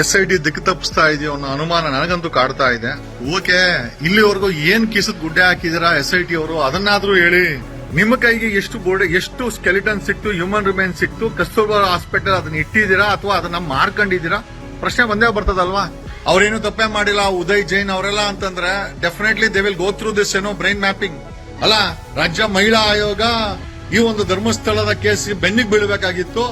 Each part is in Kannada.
ಎಸ್ ಐ ಟಿ ದಿಕ್ಕು ತಪ್ಪಿಸ್ತಾ ಇದೆಯೋ ಅನ್ನೋ ಅನುಮಾನ ನನಗಂತೂ ಕಾಡ್ತಾ ಇದೆ. ಓಕೆ, ಇಲ್ಲಿವರೆಗೂ ಏನ್ ಕಿಸದ್ ಗುಡ್ಡೆ ಹಾಕಿದಿರಾ ಎಸ್ ಐ ಟಿ ಅವರು? ಅದನ್ನಾದ್ರೂ ಹೇಳಿ. ನಿಮ್ಮ ಕೈಗೆ ಎಷ್ಟು ಬೋರ್ಡ್ ಎಷ್ಟು ಸ್ಕೆಲಿಟನ್ ಸಿಕ್ತು ಹ್ಯೂಮನ್ ರಿಮೈನ್ ಸಿಕ್ತು, ಕಸ್ತೂರ್ಬಾ ಹಾಸ್ಪಿಟಲ್ ಅದನ್ನ ಇಟ್ಟಿದ್ದೀರಾ ಅಥವಾ ಅದನ್ನ ಮಾರ್ಕೊಂಡಿದ್ದೀರಾ ಪ್ರಶ್ನೆ ಬಂದೇ ಬರ್ತದಲ್ವಾ? ಅವ್ರೇನು ತಪ್ಪೇ ಮಾಡಿಲ್ಲ, ಉದಯ್ ಜೈನ್ ಅವರೆಲ್ಲ ಅಂತಂದ್ರೆ definitely they will go through this ಏನೋ ಬ್ರೈನ್ ಮ್ಯಾಪಿಂಗ್ ಅಲ್ಲ, ರಾಜ್ಯ ಮಹಿಳಾ ಆಯೋಗ ಈ ಒಂದು ಧರ್ಮಸ್ಥಳದ ಕೇಸ್ ಬೆನ್ನಿಗೆ ಬೀಳಬೇಕಾಗಿತ್ತು.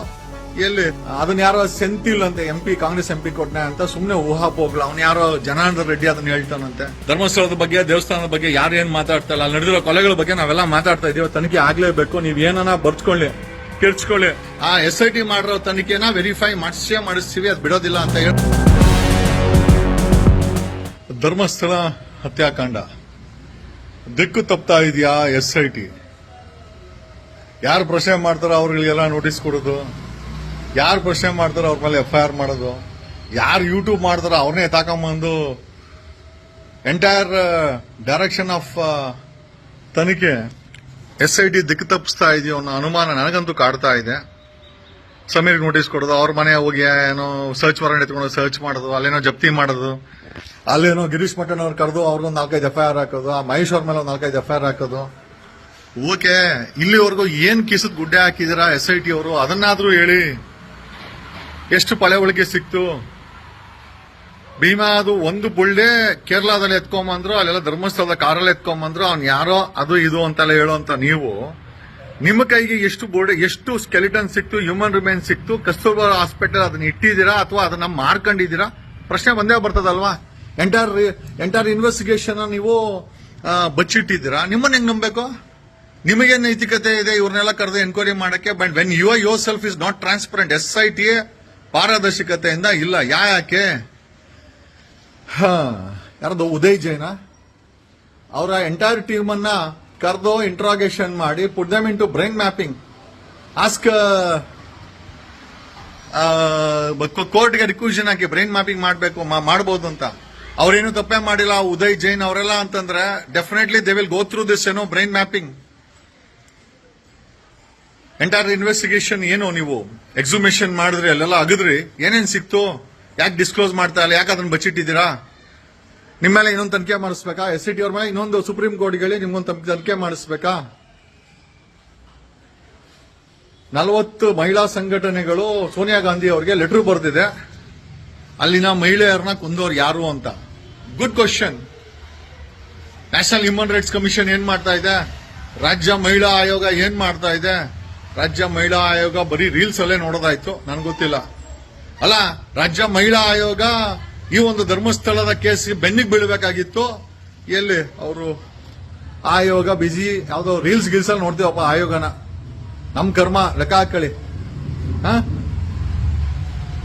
ಎಲ್ಲಿ? ಅದನ್ನ ಯಾರೋ ಸೆಂತಿಲ್ ಅಂತ M P Congress M P ಕೊಟ್ಟನೆ ಅಂತ ಸುಮ್ನೆ ಊಹಾಪೋಗ್ಲ ಅವ್ನು ಯಾರೋ ಜನಾರ್ದನ್ ರೆಡ್ಡಿ ಅದನ್ನ ಹೇಳ್ತಾನಂತೆ. ಧರ್ಮಸ್ಥಳದ ಬಗ್ಗೆ ದೇವಸ್ಥಾನದ ಬಗ್ಗೆ ಯಾರು ಏನ್ ಮಾತಾಡ್ತಾ ಇಲ್ಲ. ನಡೆದಿರೋ ಕೊಲೆಗಳ ಬಗ್ಗೆ ನಾವೆಲ್ಲ ಮಾತಾಡ್ತಾ ಇದೀವಿ ತನಿಖೆ ಆಗ್ಲೇಬೇಕು. ನೀವ್ ಏನನ ಬರ್ಚ್ಕೊಳ್ಳಿ ಕಿರ್ಚ್ಕೊಳ್ಳಿ ಆ ಎಸ್ ಐ ಟಿ ಮಾಡಿರೋ ತನಿಖೆನ ವೆರಿಫೈ ಮಾಡಿಸೇ ಮಾಡಿಸ್ತೀವಿ. ಅದು ಬಿಡೋದಿಲ್ಲ ಅಂತ ಹೇಳಿ. ಧರ್ಮಸ್ಥಳ ಹತ್ಯಾಕಾಂಡ. ದಿಕ್ಕು ತಪ್ತಾ ಇದೆಯಾ ಎಸ್ ಐ ಟಿ ಯಾರು ಪ್ರಶ್ನೆ ಮಾಡ್ತಾರೋ ಅವ್ರಿಗೆಲ್ಲ ನೋಟಿಸ್ ಕೊಡೋದು. ಯಾರು ಪ್ರಶ್ನೆ ಮಾಡ್ತಾರೋ ಅವ್ರ ಮೇಲೆ ಎಫ್ ಐ ಆರ್ ಮಾಡೋದು. ಯಾರು ಯೂಟ್ಯೂಬ್ ಮಾಡ್ತಾರೋ ಅವ್ರನ್ನೇ ತಾಕೊಂಬಂದು ಎಂಟೈರ್ ಡೈರೆಕ್ಷನ್ ಆಫ್ ತನಿಖೆ ಎಸ್ ಐ ಟಿ ದಿಕ್ಕು ತಪ್ಪಿಸ್ತಾ ಇದೆಯೋ ಅನ್ನೋ ಅನುಮಾನ ನನಗಂತೂ ಕಾಡ್ತಾ ಇದೆ. ಸಮೀರ್ ನೋಟಿಸ್ ಕೊಡೋದು, ಅವ್ರ ಮನೆ ಹೋಗಿ ಏನೋ ಸರ್ಚ್ ವಾರೆಂಟ್ ಎತ್ಕೊಂಡು ಸರ್ಚ್ ಮಾಡೋದು, ಅಲ್ಲೇನೋ ಜಪ್ತಿ ಮಾಡೋದು. ಅಲ್ಲೇನೋ ಗಿರೀಶ್ ಮಠನ್ ಅವ್ರು ಕರೆದು ಅವ್ರಿಗೊಂದು ನಾಲ್ಕೈದು ಎಫ್ ಐ ಆರ್ ಹಾಕೋದು, ಆ ಮಹೇಶ್ ಅವ್ರ ಮೇಲೆ ಒಂದು ನಾಲ್ಕೈದು ಎಫ್ ಐ ಆರ್ ಹಾಕೋದು. ಓಕೆ, ಇಲ್ಲಿವರೆಗೂ ಏನ್ ಕಿಸದ್ ಗುಡ್ಡೆ ಹಾಕಿದಿರಾ ಎಸ್ ಐ ಟಿ ಅವರು? ಅದನ್ನಾದ್ರೂ ಹೇಳಿ. ಎಷ್ಟು ಪಳೆ ಒಳಗೆ ಸಿಕ್ತು? ಭೀಮಾ ಅದು ಒಂದು ಬುಳ್ಳೆ ಕೇರಳದಲ್ಲಿ ಎತ್ಕೊಂಬಂದ್ರು, ಅಲ್ಲೆಲ್ಲ ಧರ್ಮಸ್ಥಳದ ಕಾರಲ್ಲಿ ಎತ್ಕೊಂಬಂದ್ರು, ಅವ್ನು ಯಾರೋ ಅದು ಇದು ಅಂತೆಲ್ಲ ಹೇಳೋಂತ ನೀವು. ನಿಮ್ಮ ಕೈಗೆ ಎಷ್ಟು ಬೋರ್ಡ್ ಎಷ್ಟು ಸ್ಕೆಲಿಟನ್ ಸಿಕ್ತು ಹ್ಯೂಮನ್ ರಿಮೈನ್ ಸಿಕ್ತು, ಕಸ್ತೂರ್ಬಾ ಹಾಸ್ಪಿಟಲ್ ಅದನ್ನ ಇಟ್ಟಿದ್ದೀರಾ ಅಥವಾ ಅದನ್ನ ಮಾರ್ಕೊಂಡಿದ್ದೀರಾ? ಪ್ರಶ್ನೆ ಬಂದೇ ಬರ್ತದಲ್ವಾ? ಎಂಟೈರ್ ಎಂಟೈರ್ ಇನ್ವೆಸ್ಟಿಗೇಷನ್ ನೀವು ಬಚ್ಚಿಟ್ಟಿದ್ದೀರಾ? ನಿಮ್ಮನ್ನ ಹೆಂಗ್ ನಂಬೇಕು ನಿಮಗೆ ನೈತಿಕತೆ ಇದೆ? ಇವ್ರನ್ನೆಲ್ಲ ಕರೆದು ಎನ್ಕ್ವೈರಿ ಮಾಡಕ್ಕೆ? But when your yourself is not transparent S I T ಪಾರದರ್ಶಕತೆಯಿಂದ ಇಲ್ಲ ಯಾಕೆ ಯಾರದು, ಉದಯ್ ಜೈನ? ಅವರ ಎಂಟೈರ್ ಟೀಮ್ ಅನ್ನ ಕರೆದು ಇಂಟ್ರಾಗೇಷನ್ ಮಾಡಿ put them in to brain mapping ask ಕೋರ್ಟ್ಗೆ ರಿಕ್ವಿಷನ್ ಹಾಕಿ ಬ್ರೈನ್ ಮ್ಯಾಪಿಂಗ್ ಮಾಡಬೇಕು ಮಾಡಬಹುದು ಅಂತ. ಅವ್ರೇನು ತಪ್ಪೇ ಮಾಡಿಲ್ಲ, ಉದಯ್ ಜೈನ್ ಅವರೆಲ್ಲ ಅಂತಂದ್ರೆ definitely they will go through this ಏನೋ ಬ್ರೈನ್ ಮ್ಯಾಪಿಂಗ್ ಎಂಟೈರ್ ಇನ್ವೆಸ್ಟಿಗೇಷನ್ ಏನು ನೀವು? ಎಕ್ಸುಮೇಷನ್ ಮಾಡಿದ್ರೆ ಅಲ್ಲೆಲ್ಲ ಅಗದ್ರಿ. ಏನೇನ್ ಸಿಕ್ತು? ಯಾಕೆ ಡಿಸ್ಕ್ಲೋಸ್ ಮಾಡ್ತಾ ಇಲ್ಲ? ಯಾಕೆ ಅದನ್ನ ಬಚ್ಚಿಟ್ಟಿದ್ದೀರಾ? ನಿಮ್ಮ ಮೇಲೆ ಇನ್ನೊಂದು ತನಿಖೆ ಮಾಡಿಸ್ಬೇಕಾ? ಎಸ್ ಸಿ ಟಿ ಅವ್ರ ಮೇಲೆ ಇನ್ನೊಂದು ಸುಪ್ರೀಂ ಕೋರ್ಟ್ಗೆ ನಿಮ್ಗೊಂದು ತಂ- ತನಿಖೆ ಮಾಡಿಸ್ಬೇಕಾ? ನಲವತ್ತು ಮಹಿಳಾ ಸಂಘಟನೆಗಳು ಸೋನಿಯಾ ಗಾಂಧಿ ಅವರಿಗೆ ಲೆಟರ್ ಬರೆದಿದೆ. ಅಲ್ಲಿನ ಮಹಿಳೆಯರನ್ನ ಕೊಂದವರು ಯಾರು ಅಂತ. Good question national human rights commission ಏನ್ ಮಾಡ್ತಾ ಇದೆ? ರಾಜ್ಯ ಮಹಿಳಾ ಆಯೋಗ ಏನ್ ಮಾಡ್ತಾ ಇದೆ? ರಾಜ್ಯ ಮಹಿಳಾ ಆಯೋಗ ಬರೀ ರೀಲ್ಸ್ ಅಲ್ಲೇ ನೋಡೋದಾಯ್ತು. ನನ್ಗೆ ಗೊತ್ತಿಲ್ಲ. ಅಲ್ಲ, ರಾಜ್ಯ ಮಹಿಳಾ ಆಯೋಗ ಈ ಒಂದು ಧರ್ಮಸ್ಥಳದ ಕೇಸ್ ಬೆನ್ನಿಗೆ ಬೀಳಬೇಕಾಗಿತ್ತು. ಎಲ್ಲಿ? ಅವರು ಆಯೋಗ ಬಿಜಿ ಯಾವುದೋ ರೀಲ್ಸ್ ಗಿಲ್ಸ್ ಅಲ್ಲಿ ನೋಡ್ತೀವಪ್ಪ ಆಯೋಗನ. ನಮ್ ಕರ್ಮ, ಲೆಕ್ಕ ಹಾಕಳಿ ಹ?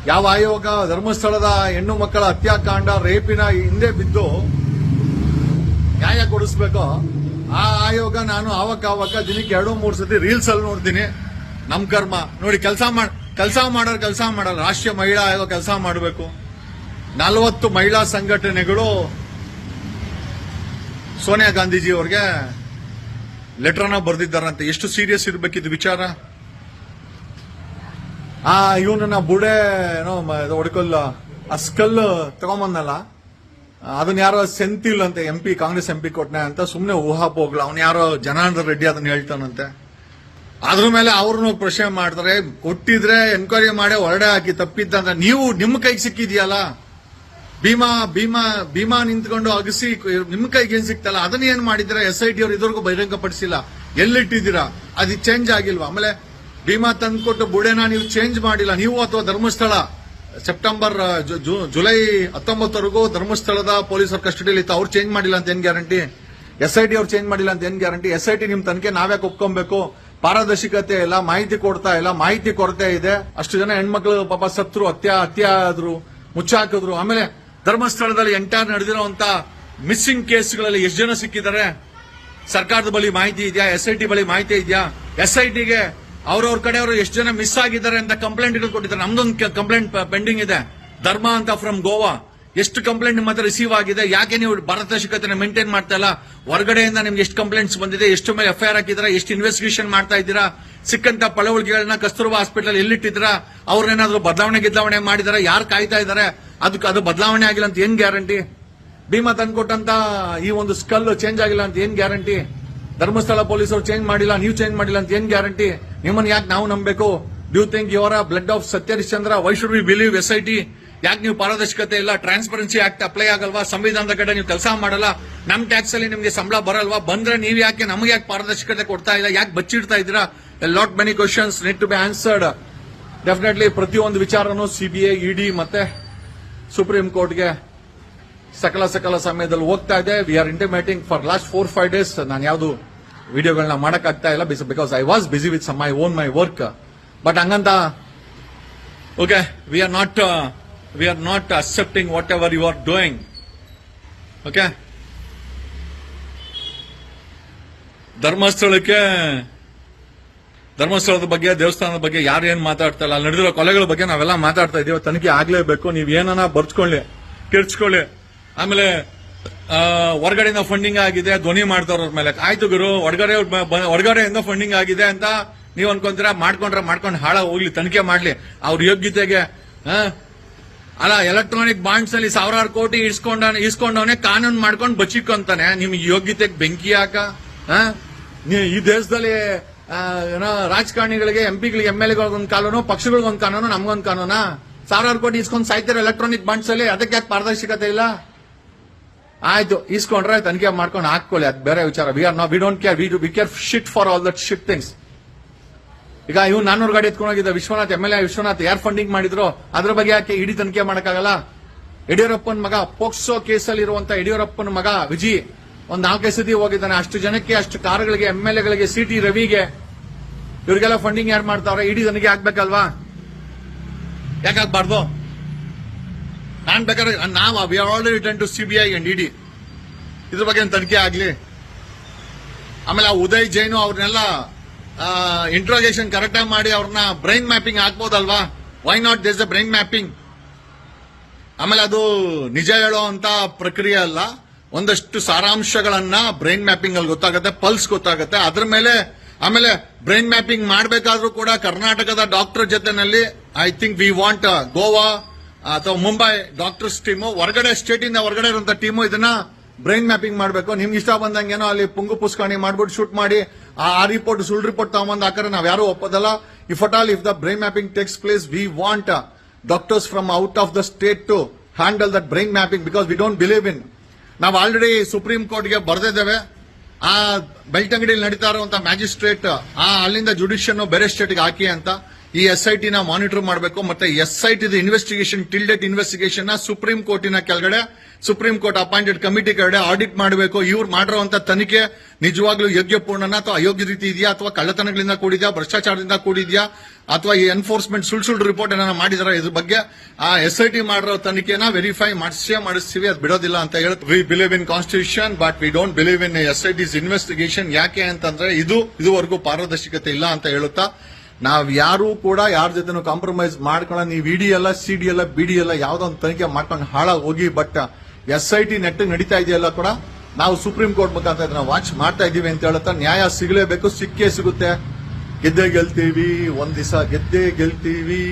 ಯಾವ ಆಯೋಗ? ಧರ್ಮಸ್ಥಳದ ಹೆಣ್ಣು ಮಕ್ಕಳ ಹತ್ಯಾಕಾಂಡ, ರೇಪಿನ ಹಿಂದೆ ಬಿದ್ದು ನ್ಯಾಯ ಕೊಡಿಸ್ಬೇಕೋ? ಆ ಆಯೋಗ ನಾನು ಆವಾಗ ದಿನಕ್ಕೆ ಎರಡು ಮೂರು ಸತಿ ರೀಲ್ಸ್ ಅಲ್ಲಿ ನೋಡ್ತೀನಿ. ನಮ್ ಕರ್ಮ. ನೋಡಿ, ಕೆಲಸ ಮಾಡ, ಕೆಲಸ ಮಾಡೋರು ಕೆಲಸ ಮಾಡಲ್ಲ. ರಾಷ್ಟ್ರೀಯ ಮಹಿಳಾ ಆಯೋಗ ಕೆಲಸ ಮಾಡಬೇಕು. ನಲವತ್ತು ಮಹಿಳಾ ಸಂಘಟನೆಗಳು ಸೋನಿಯಾ ಗಾಂಧೀಜಿ ಅವ್ರಿಗೆ ಲೆಟರ್ನ ಬರೆದಿದ್ದಾರಂತೆ. ಎಷ್ಟು ಸೀರಿಯಸ್ ಇರ್ಬೇಕಿದ್ ವಿಚಾರ? ಆ, ಇವನನ್ನ ಬುಡೆ, ಏನೋ ಹೊಡ್ಕೊಲ್ಲ. ಅಸ್ಕಲ್ ಸ್ಕಲ್ ತಗೊಂಬಂದಲ್ಲ. ಅದನ್ನ ಯಾರೋ ಸೆಂತಿಲ್ ಅಂತ M P Congress M P ಕೊಟ್ಟನೆ ಅಂತ ಸುಮ್ನೆ ಊಹಾಪೋಗ್ಲ ಅವ್ನು ಯಾರೋ ಜನಾರ್ದನ್ ರೆಡ್ಡಿ ಅದನ್ನ ಹೇಳ್ತಾನಂತೆ. ಅದ್ರ ಮೇಲೆ ಅವ್ರನ್ನ ಪ್ರಶ್ನೆ ಮಾಡ್ತಾರೆ, ಕೊಟ್ಟಿದ್ರೆ ಎನ್ಕ್ವೈರಿ ಮಾಡಿ ಹೊರಡೆ ಹಾಕಿ ತಪ್ಪಿದ್ದಂತ ನೀವು ನಿಮ್ಮ ಕೈಗೆ ಸಿಕ್ಕಿದ್ಯಲ್ಲ? ಭೀಮಾ ಭೀಮಾ ಭೀಮಾ ನಿಂತ್ಕೊಂಡು ಅಗಸಿ, ನಿಮ್ಮ ಕೈಗೆ ಏನ್ ಸಿಕ್ತಲ್ಲ? ಅದನ್ನ ಏನ್ ಮಾಡಿದ್ರೆ ಎಸ್ ಐ ಟಿ ಅವ್ರು ಬಹಿರಂಗ ಪಡಿಸಿಲ್ಲ ಎಲ್ಲಿಟ್ಟಿದ್ದೀರಾ? ಅದು ಚೇಂಜ್ ಆಗಿಲ್ವಾ? ಆಮೇಲೆ, ಭೀಮಾ ತಂದ್ಕೊಟ್ಟು ಬುಡೆನ ನೀವು ಚೇಂಜ್ ಮಾಡಿಲ್ಲ. ನೀವು ಅಥವಾ ಧರ್ಮಸ್ಥಳ? ಸೆಪ್ಟೆಂಬರ್ ಜುಲೈ ಹತ್ತೊಂಬತ್ತರೆಗೂ ಧರ್ಮಸ್ಥಳದ ಪೊಲೀಸರ ಕಸ್ಟಡಿಯಲ್ಲಿ ಇತ್ತು. ಅವ್ರು ಚೇಂಜ್ ಮಾಡಿಲ್ಲ ಅಂತ ಏನ್ ಗ್ಯಾರಂಟಿ ಎಸ್ ಐ ಟಿ ಅವ್ರು ಚೇಂಜ್ ಮಾಡಿಲ್ಲ ಅಂತ ಏನ್ ಗ್ಯಾರಂಟಿ ಎಸ್ ಐ ಟಿ ನಿಮ್ ತನಿಖೆ ನಾವ್ಯಾಕೆ ಒಪ್ಕೊಬೇಕು? ಪಾರದರ್ಶಕತೆ ಇಲ್ಲ, ಮಾಹಿತಿ ಕೊಡ್ತಾ ಇಲ್ಲ, ಮಾಹಿತಿ ಕೊರತೆ ಇದೆ. ಅಷ್ಟು ಜನ ಹೆಣ್ಮಕ್ಳು ಪಾಪ ಸತ್ರು, ಹತ್ಯೆ ಹತ್ಯೆ ಆದ್ರು, ಮುಚ್ಚಾಕಿದ್ರು. ಆಮೇಲೆ ಧರ್ಮಸ್ಥಳದಲ್ಲಿ ಎಂಟೈರ್ ನಡೆದಿರುವಂತ ಮಿಸ್ಸಿಂಗ್ ಕೇಸ್ಗಳಲ್ಲಿ ಎಷ್ಟು ಜನ ಸಿಕ್ಕಿದ್ದಾರೆ? ಸರ್ಕಾರದ ಬಳಿ ಮಾಹಿತಿ ಇದೆಯಾ? ಎಸ್ ಐ ಟಿ ಬಳಿ ಮಾಹಿತಿ ಇದೆಯಾ? ಎಸ್ ಐ ಟಿಗೆ ಅವ್ರವ್ರ ಕಡೆಯವರು ಎಷ್ಟು ಜನ ಮಿಸ್ ಆಗಿದ್ದಾರೆ ಅಂತ ಕಂಪ್ಲೇಂಟ್ ಕೊಟ್ಟಿದ್ದಾರೆ. ನಮ್ದೊಂದು ಕಂಪ್ಲೇಂಟ್ ಪೆಂಡಿಂಗ್ ಇದೆ. ಧರ್ಮ ಅಂತ ಫ್ರಮ್ ಗೋವಾ ಎಷ್ಟು ಕಂಪ್ಲೇಂಟ್ ನಿಮ್ಮ ಹತ್ರ ರಿಸೀವ್ ಆಗಿದೆ? ಯಾಕೆ ನೀವು ಪಾರದರ್ಶಕತೆ ಮೇಂಟೈನ್ ಮಾಡ್ತಾ ಇಲ್ಲ? ಹೊರಗಡೆಯಿಂದ ನಿಮ್ಗೆ ಎಷ್ಟು ಕಂಪ್ಲೇಂಟ್ಸ್ ಬಂದಿದೆ? ಎಷ್ಟು ಮೇಲೆ ಎಫ್ಐಆರ್ ಹಾಕಿದ್ದೀರಾ? ಎಷ್ಟು ಇನ್ವೆಸ್ಟಿಗೇಷನ್ ಮಾಡ್ತಾ ಇದ್ದೀರಾ? ಸಿಕ್ಕಂತ ಪಳವಳಿಕೆಗಳನ್ನ ಕಸ್ತೂರ್ಬಾ ಹಾಸ್ಪಿಟಲ್ ಎಲ್ಲಿಟ್ಟಿದ್ದೀರಾ? ಅವ್ರನ್ನೇನಾದ್ರೂ ಬದಲಾವಣೆ ಗಿದ್ದಾವಣೆ ಮಾಡಿದಾರೆ? ಯಾರು ಕಾಯ್ತಾ ಇದ್ದಾರೆ ಅದಕ್ಕೆ ಅದು ಬದಲಾವಣೆ ಆಗಿಲ್ಲ ಅಂತ ಏನ್ ಗ್ಯಾರಂಟಿ ಭೀಮಾ ತಂದ್ಕೊಟ್ಟಂತ ಈ ಒಂದು ಸ್ಕಲ್ ಚೇಂಜ್ ಆಗಿಲ್ಲ ಅಂತ ಏನ್ ಗ್ಯಾರಂಟಿ ಧರ್ಮಸ್ಥಳ ಪೊಲೀಸರು ಚೇಂಜ್ ಮಾಡಿಲ್ಲ, ನೀವು ಚೇಂಜ್ ಮಾಡಿಲ್ಲ ಅಂತ ಏನ್ ಗ್ಯಾರಂಟಿ ನಿಮ್ಮನ್ನ ಯಾಕೆ ನಾವು ನಂಬಬೇಕು? Do think your blood of Satyaharishchandra why should we believe S I T ಯಾಕೆ ನೀವು ಪಾರದರ್ಶಕತೆ ಇಲ್ಲ ಟ್ರಾನ್ಸ್ಪರೆನ್ಸಿ ಆಕ್ಟ್ ಅಪ್ಲೈ ಆಗಲ್ವಾ? ಸಂವಿಧಾನದ ಕಡೆ ನೀವು ಕೆಲಸ ಮಾಡಲ್ಲ. ನಮ್ ಟ್ಯಾಕ್ಸ್ ಅಲ್ಲಿ ನಿಮಗೆ ಸಂಬಳ ಬರಲ್ವಾ? ಬಂದ್ರೆ ನೀವು ಯಾಕೆ, ನಮಗೆ ಯಾಕೆ ಪಾರದರ್ಶಕತೆ ಕೊಡ್ತಾ ಇಲ್ಲ? ಯಾಕೆ ಬಚ್ಚಿಡ್ತಾ ಇದ್ದೀರಾ? Lot many questions need to be answered definitely ಪ್ರತಿಯೊಂದು ವಿಚಾರನೂ ಸಿಬಿಐ ಇಡಿ ಮತ್ತೆ ಸುಪ್ರೀಂ ಕೋರ್ಟ್ಗೆ ಸಕಲ ಸಕಲ ಸಮಯದಲ್ಲಿ ಹೋಗ್ತಾ ಇದೆ. We are intimating for last four five days ನಾನು ಯಾವುದು ವಿಡಿಯೋಗಳನ್ನ ಮಾಡಕ್ ಆಗ್ತಾ ಇಲ್ಲ because I was busy with my own my work but ಹಂಗಂತ okay we are not we are not accepting whatever you are doing okay ಧರ್ಮಸ್ಥಳಕ್ಕೆ, ಧರ್ಮಸ್ಥಳದ ಬಗ್ಗೆ, ದೇವಸ್ಥಾನದ ಬಗ್ಗೆ ಯಾರು ಏನ್ ಮಾತಾಡ್ತಾ ಇಲ್ಲ. ನಡೆದಿರೋ ಕೊಲೆಗಳ ಬಗ್ಗೆ ನಾವೆಲ್ಲ ಮಾತಾಡ್ತಾ ಇದೀವಿ. ತನಿಖೆ ಆಗ್ಲೇಬೇಕು. ನೀವ್ ಏನನ್ನ ಬರ್ಚ್ಕೊಳ್ಳಿ ಕಿರ್ಚ್ಕೊಳ್ಳಿ ಆಮೇಲೆ ಹೊರಗಡೆಯಿಂದ ಫಂಡಿಂಗ್ ಆಗಿದೆ, ಧ್ವನಿ ಮಾಡ್ತಾರ ಮೇಲೆ. ಆಯ್ತು ಗುರು, ಹೊರಗಡೆ ಹೊರಗಡೆಯಿಂದ ಫಂಡಿಂಗ್ ಆಗಿದೆ ಅಂತ ನೀವು ಅನ್ಕೊಂತೀರಾ? ಮಾಡ್ಕೊಂಡ್ರೆ ಮಾಡ್ಕೊಂಡು ಹಾಳ ಹೋಗ್ಲಿ, ತನಿಖೆ ಮಾಡ್ಲಿ. ಅವ್ರ ಯೋಗ್ಯತೆಗೆ? ಅಲ್ಲ ಎಲೆಕ್ಟ್ರಾನಿಕ್ ಬಾಂಡ್ಸ್ ಅಲ್ಲಿ ಸಾವಿರಾರು ಕೋಟಿ ಇಸ್ಕೊಂಡ, ಇಸ್ಕೊಂಡವನೇ ಕಾನೂನು ಮಾಡ್ಕೊಂಡು ಬಚ್ಚಿಕೊಂತಾನೆ. ನಿಮ್ಗೆ ಯೋಗ್ಯತೆಗೆ ಬೆಂಕಿ ಹಾಕ ಈ ದೇಶದಲ್ಲಿ ಏನೋ ರಾಜಕಾರಣಿಗಳಿಗೆ ಎಂಪಿಗಳಿಗೆ ಎಂ ಎಲ್ ಒಂದು ಕಾನೂನು, ಪಕ್ಷಗಳಿಗೊಂದು ಕಾನೂನು, ನಮ್ಗೊಂದು ಕಾನೂನಾ? ಸಾವಿರಾರು ಕೋಟಿ ಇಸ್ಕೊಂಡು ಸಾಯ್ತಾರೆ ಎಲೆಕ್ಟ್ರಾನಿಕ್ ಬಾಂಡ್ಸ್ ಅಲ್ಲಿ ಅದಕ್ಕೆ ಯಾಕೆ ಪಾರದರ್ಶಕತೆ ಇಲ್ಲ? ಆಯ್ತು ಇಸ್ಕೊಂಡ್ರೆ ತನಿಖೆ ಮಾಡ್ಕೊಂಡು ಹಾಕೊಳ್ಳಿ ಅದು ಬೇರೆ ವಿಚಾರ. ವಿ ಆರ್ ನಾ we don't care we we care shit for all that shit things ಈಗ ಇವ್ ನಾನ್ನೂರು ಗಾಡಿ ಎತ್ಕೊಂಡೋಗಿದ್ದ Vishwanath M L A Vishwanath, ಯಾರು ಫಂಡಿಂಗ್ ಮಾಡಿದ್ರು, ಅದ್ರ ಬಗ್ಗೆ ಯಾಕೆ ಇಡೀ ತನಿಖೆ ಮಾಡೋಕ್ಕಾಗಲ್ಲ? ಯಡಿಯೂರಪ್ಪನ ಮಗ, ಪೋಕ್ಸೋ ಕೇಸಲ್ಲಿ ಇರುವಂತ ಯಡಿಯೂರಪ್ಪನ ಮಗ, ವಿಜಿ, ಒಂದ್ ನಾಲ್ಕೈದು ಸತಿ ಹೋಗಿದ್ದಾನೆ. ಅಷ್ಟು ಜನಕ್ಕೆ, ಅಷ್ಟು ಕಾರುಗಳಿಗೆ ಎಂ ಎಲ್ ಎಗಳಿಗೆ ಸಿ ಟಿ ರವಿಗೆ, ಇವರಿಗೆಲ್ಲ ಫಂಡಿಂಗ್ ಯಾರು ಮಾಡ್ತಾವ್ರೆ? ಇಡೀ ತನಿಖೆ ಆಗ್ಬೇಕಲ್ವಾ? ಯಾಕಾಗ್ಬಾರ್ದು? ನಾನ್ ಬೇಕಾದ್ರೆ ನಾವು we are already return to C B I and E D ಇದ್ರ ಬಗ್ಗೆ ತನಿಖೆ ಆಗಲಿ? ಆಮೇಲೆ ಆ ಉದಯ್ ಜೈನು ಅವ್ರನ್ನೆಲ್ಲ ಇಂಟ್ರೋಗೇಷನ್ ಕರೆಕ್ಟ್ ಆಗಿ ಮಾಡಿ ಅವ್ರನ್ನ brain mapping ಹಾಕ್ಬೋದಲ್ವಾ why not this the brain mapping ಆಮೇಲೆ ಅದು ನಿಜ ಹೇಳೋ ಅಂತ ಪ್ರಕ್ರಿಯೆ ಅಲ್ಲ. ಒಂದಷ್ಟು ಸಾರಾಂಶಗಳನ್ನ ಬ್ರೈನ್ ಮ್ಯಾಪಿಂಗ್ ಅಲ್ಲಿ ಗೊತ್ತಾಗುತ್ತೆ ಪಲ್ಸ್ ಗೊತ್ತಾಗುತ್ತೆ. ಅದ್ರ ಮೇಲೆ, ಆಮೇಲೆ ಬ್ರೈನ್ ಮ್ಯಾಪಿಂಗ್ ಮಾಡಬೇಕಾದ್ರೂ ಕೂಡ ಕರ್ನಾಟಕದ ಡಾಕ್ಟರ್ ಜೊತೆನಲ್ಲಿ I think we want Goa ಅಥವಾ ಮುಂಬೈ ಡಾಕ್ಟರ್ಸ್ ಟೀಮು ಹೊರಗಡೆ ಸ್ಟೇಟ್ ಇಂದ ಹೊರಗಡೆ ಇರುವಂತ ಟೀಮು ಇದನ್ನ ಬ್ರೈನ್ ಮ್ಯಾಪಿಂಗ್ ಮಾಡಬೇಕು. ನಿಮ್ಗೆ ಇಷ್ಟ ಬಂದಂಗೇನೋ ಅಲ್ಲಿ ಪುಂಗು ಪುಸ್ಕಾಣಿ ಮಾಡ್ಬಿಟ್ಟು ಶೂಟ್ ಮಾಡಿ, ಆ ರಿಪೋರ್ಟ್ ಸುಳ್ಳು ರಿಪೋರ್ಟ್ ತಗೊಂಬಂದು ಹಾಕಿದ್ರೆ ನಾವು ಯಾರು ಒಪ್ಪೋದಲ್ಲ. If at all if the brain mapping takes place we want doctors from out of the state to handle that brain mapping because we don't believe in ನಾವು ಆಲ್ರೆಡಿ ಸುಪ್ರೀಂ ಕೋರ್ಟ್ಗೆ ಬರ್ದಿದ್ದೇವೆ. ಆ ಬೆಳ್ತಂಗಡಿಯಲ್ಲಿ ನಡೀತಾ ಇರುವಂತ ಮ್ಯಾಜಿಸ್ಟ್ರೇಟ್ ಆ ಅಲ್ಲಿಂದ ಜುಡಿಷಿಯನ್ನು ಬೇರೆ ಸ್ಟೇಟ್ಗೆ ಹಾಕಿ ಅಂತ. ಈ ಎಸ್ ಐ ಟಿನ ಮಾನಿಟರ್ ಮಾಡಬೇಕು, ಮತ್ತೆ S I T investigation till date investigation supreme ಕೋರ್ಟಿನ ಕೆಳಗಡೆ ಸುಪ್ರೀಂ ಕೋರ್ಟ್ ಅಪಾಯಿಂಟೆಡ್ ಕಮಿಟಿ ಕೆಳಗಡೆ ಆಡಿಟ್ ಮಾಡಬೇಕು. ಇವ್ರು ಮಾಡಿರುವಂತ ತನಿಖೆ ನಿಜವಾಗ್ಲೂ ಯೋಗ್ಯಪೂರ್ಣನ ಅಥವಾ ಅಯೋಗ್ಯ ರೀತಿ ಇದೆಯಾ ಅಥವಾ ಕಳ್ಳತನಗಳಿಂದ ಕೂಡಿದ್ಯಾ, ಭ್ರಷ್ಟಾಚಾರದಿಂದ ಕೂಡಿದ್ಯಾ, ಅಥವಾ ಈ ಎನ್ಫೋರ್ಸ್ಮೆಂಟ್ ಸುಳ್ಳು ಸುಳ್ಳು ರಿಪೋರ್ಟ್ ಏನಾರ ಮಾಡಿದಾರ ಇದ್ರ ಬಗ್ಗೆ? ಆ ಎಸ್ ಐ ಟಿ ಮಾಡಿರೋ ತನಿಖೆನ ವೆರಿಫೈ ಮಾಡಿಸೇ ಮಾಡಿಸ್ತೀವಿ, ಅದು ಬಿಡೋದಿಲ್ಲ ಅಂತ ಹೇಳಿ. We believe in constitution but we don't believe in S I T's investigation ಯಾಕೆ ಅಂತಂದ್ರೆ ಇದು, ಇದುವರೆಗೂ ಪಾರದರ್ಶಕತೆ ಇಲ್ಲ ಅಂತ ಹೇಳುತ್ತಾ ನಾವ್ ಯಾರು ಕೂಡ ಯಾರ ಜೊತೆನೂ ಕಾಂಪ್ರಮೈಸ್ ಮಾಡ್ಕೊಳ್ಳ ನೀವು ಇಡಿ ಎಲ್ಲ ಸಿ ಡಿ ಎಲ್ಲ, ಬಿಡಿ ಎಲ್ಲ ಯಾವ್ದೋ ಒಂದು ತನಿಖೆ ಮಾಡ್ಕೊಂಡು ಹಾಳಾಗಿ ಹೋಗಿ ಬಟ್ ಎಸ್ ಐ ಟಿ ನೆಟ್ ನಡೀತಾ ಇದೆಯಲ್ಲ ಕೂಡ ನಾವು ಸುಪ್ರೀಂ ಕೋರ್ಟ್ ಮುಖಾಂತರ ಇದನ್ನ ವಾಚ್ ಮಾಡ್ತಾ ಇದೀವಿ ಅಂತ ಹೇಳುತ್ತಾ ನ್ಯಾಯ ಸಿಗಲೇಬೇಕು, ಸಿಕ್ಕೇ ಸಿಗುತ್ತೆ. ಗೆದ್ದೇ ಗೆಲ್ತೀವಿ, ಒಂದ್ ದಿವಸ ಗೆದ್ದೇ ಗೆಲ್ತೀವಿ.